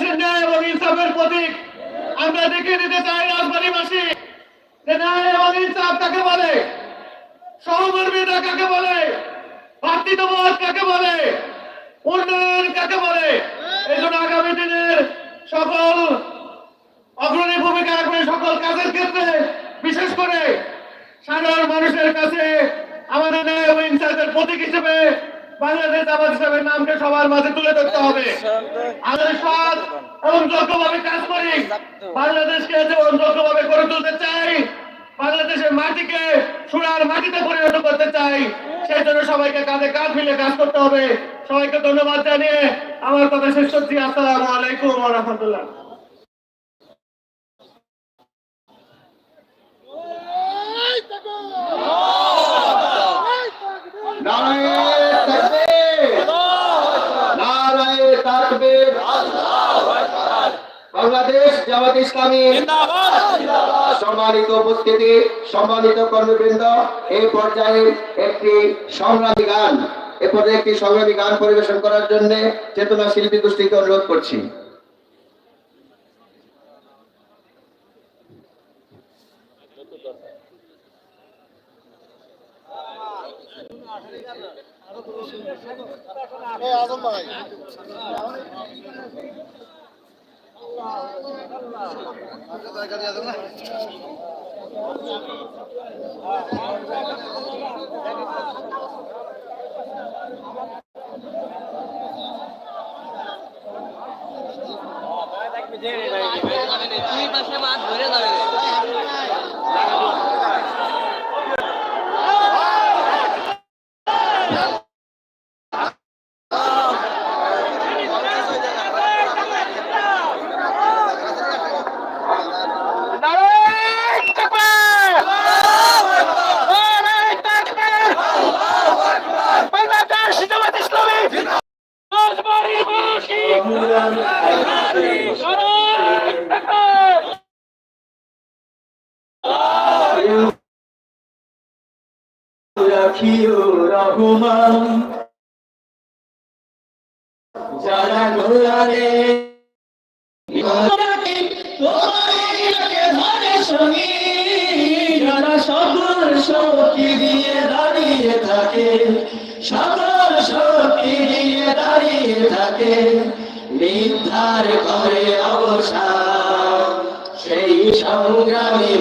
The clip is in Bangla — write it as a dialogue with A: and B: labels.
A: বাংলাদেশের ন্যায় এবং ইনসাফের প্রতীক। আমরা দেখিয়ে দিতে চাই রাজবাড়িবাসী যে ন্যায় এবং ইনসাফ কাকে বলে? সহমর্মিতা কাকে বলে? ভাতৃত্ববোধ কাকে বলে? উন্নয়ন কাকে বলে? এই জন্য আগামী দিনের সকল অগ্রণী ভূমিকা রাখবে সকল কাজের ক্ষেত্রে, বিশেষ করে সাধারণ মানুষের কাছে আমাদের ন্যায় এবং ইনসাফের প্রতীক হিসেবে বাংলাদেশ জামাত ইসলামের নামকে সবার মাঝে তুলে ধরতে হবে। আমাদের সৎ এবং যোগ্যভাবে কাজ করি। বাংলাদেশকে যেমন যোগ্যভাবে গড়ে তুলতে চাই, বাংলাদেশের মাটিকে সোনার মাটিতে পরিণত করতে চাই, সেই জন্য সবাইকে কাঁধে কাঁধ মিলে কাজ করতে হবে। সবাইকে ধন্যবাদ জানিয়ে আমার কথা শেষ করছি। আসসালামু আলাইকুম রাহমাতুল্লাহ।
B: নারায়ে বাংলাদেশ জামাত ইসলামী সম্মানিত উপস্থিতি সম্মানিত কর্মবৃন্দ এই পর্যায়ে একটি সংগ্রামী গান এ পর্যায়ে একটি সংগ্রামী গান পরিবেশন করার জন্য চেতনা শিল্পী গোষ্ঠীকে অনুরোধ করছি।
C: দুই পাশে মাছ ধরে যাবে।
B: রাখিও রহমান যারা গোলারে যারা সকল শক্তি দিয়ে দাঁড়িয়ে থাকে সকল শক্তি দিয়ে দাঁড়িয়ে থাকে নির্ধার করে অবসান সেই সংগ্রামী